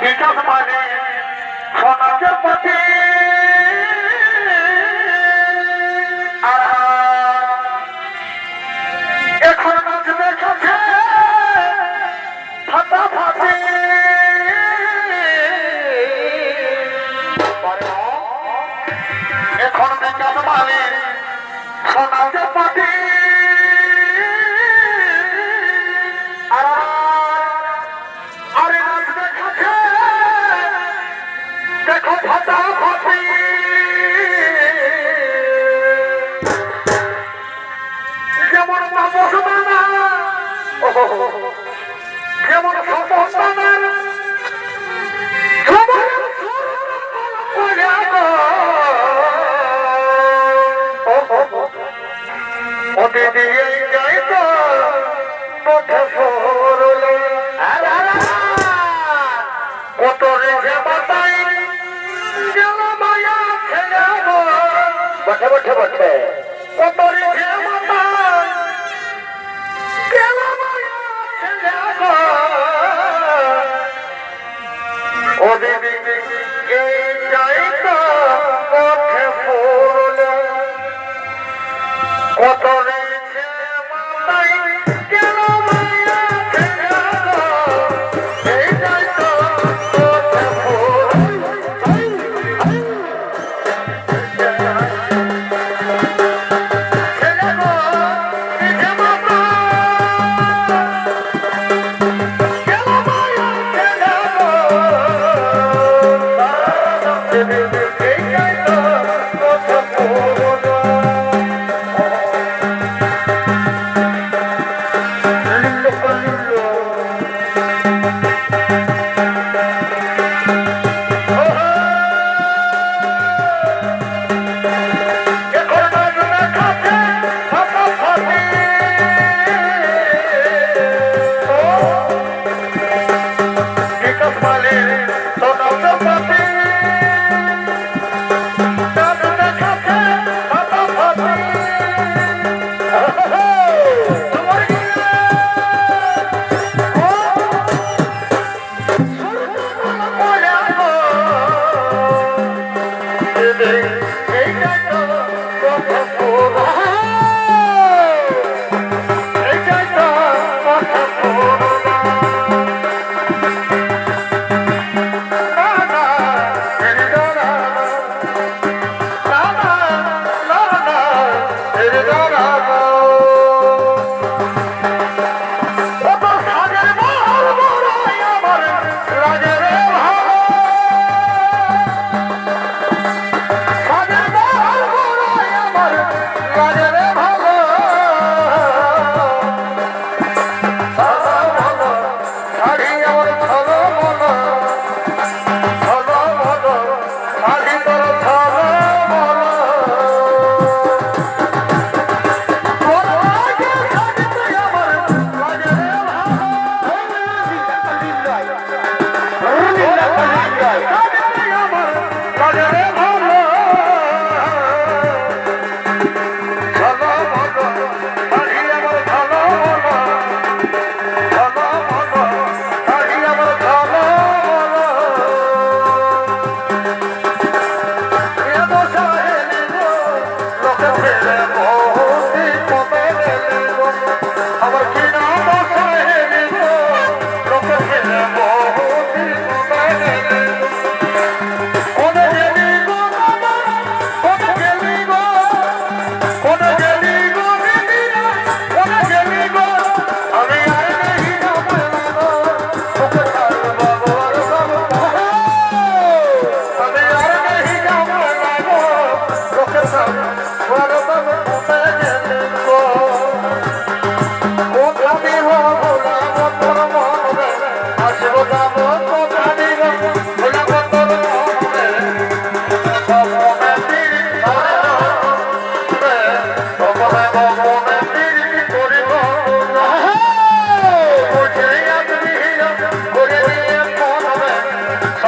বিকাশ মানে সমাজের এখন আসবে কাছে ফাটা ফাটে এখন বিকাশ মানে সমাজের প্রতি você.